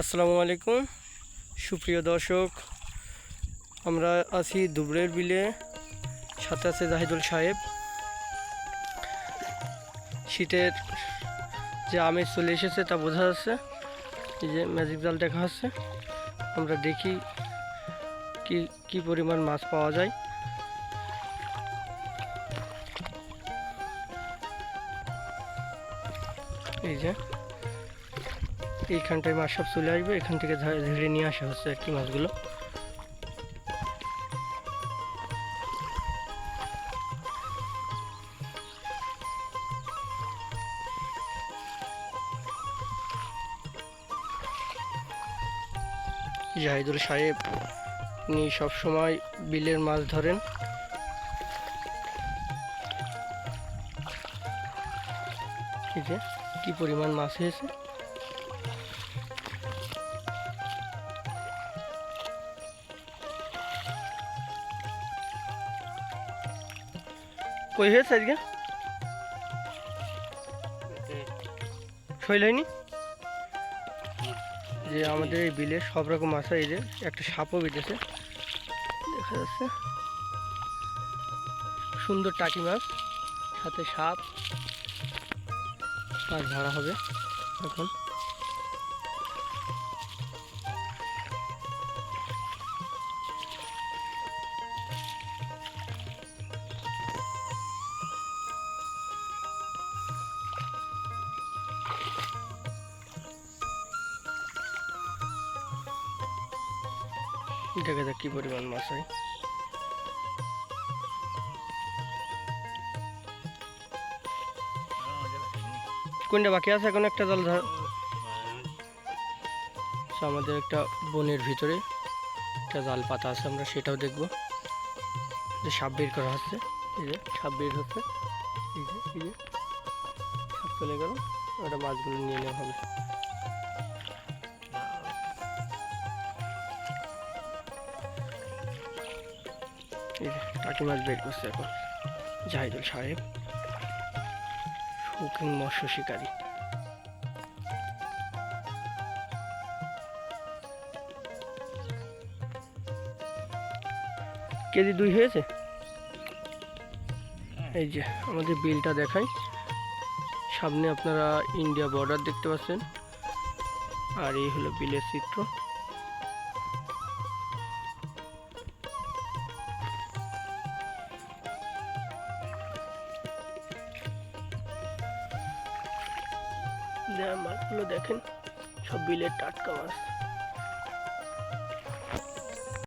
আসসালামু আলাইকুম। সুপ্রিয় দর্শক, আমরা আছি দুবরের বিলে, সাথে আছে জাহিদুল সাহেব। শীতের যে আমেজ চলে এসেছে তা বোঝা যাচ্ছে, এই যে ম্যাজিক জাল দেখা যাচ্ছে আমরা দেখি কি কি পরিমাণ মাছ পাওয়া যায়। এই যে এইখানটায় মাছ সব চলে আসবে, এখান থেকে ধরে- নিয়ে আসা হচ্ছে আর কি মাছগুলো। জাহিদুল সাহেব, উনি সবসময় বিলের মাছ ধরেন। কি পরিমাণ মাছ হয়েছে? কই হয়েছে আজকে? শৈল হয়নি? যে আমাদের এই বিলে সব রকম মাছ এই যে একটা সাপও বেঁধেছে। দেখা যাচ্ছে। সুন্দর টাকি মাছ, সাথে সাপ। মাছ ধরা হবে এখন। দেখা যাক কি পরিমাণ মাছ হয়। কোনটা বাকি আছে এখন একটা জাল ধর? আমাদের একটা বনের ভিতরে একটা জাল পাতা আছে, আমরা সেটাও দেখব। যে সাপ বের করা হচ্ছে, এই যে সাপ বের হচ্ছে, এই যে এই যে, সাপ চলে গেল ওটা মাছগুলো নিয়ে নেওয়া হবে। টাকি মাছ বের করছে এখন। জাহিদুল সাহেব শৌখিন মৎস্য শিকারী। কেজি দুই হয়েছে? এই যে আমাদের বিলটা দেখাই। সামনে আপনারা ইন্ডিয়া বর্ডার দেখতে পাচ্ছেন। আর এই হলো বিলের চিত্র। মাছগুলো দেখেন সব বিলের টাটকা মাছ।